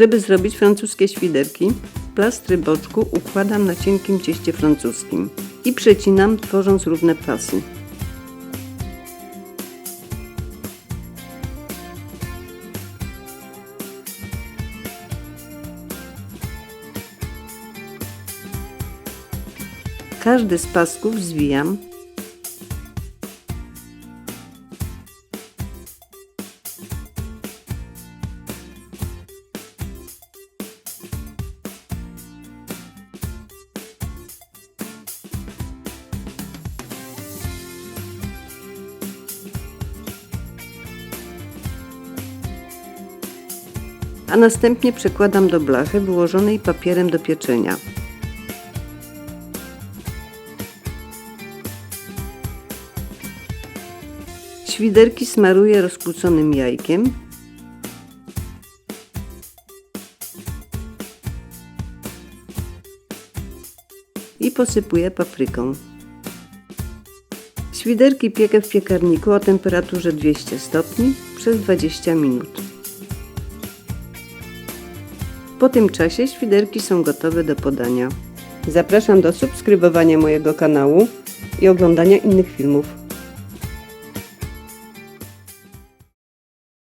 Żeby zrobić francuskie świderki, plastry boczku układam na cienkim cieście francuskim i przecinam, tworząc równe pasy. Każdy z pasków zwijam a następnie przekładam do blachy wyłożonej papierem do pieczenia. Świderki smaruję rozkłóconym jajkiem. I posypuję papryką. Świderki piekę w piekarniku o temperaturze 200 stopni przez 20 minut. Po tym czasie świderki są gotowe do podania. Zapraszam do subskrybowania mojego kanału i oglądania innych filmów.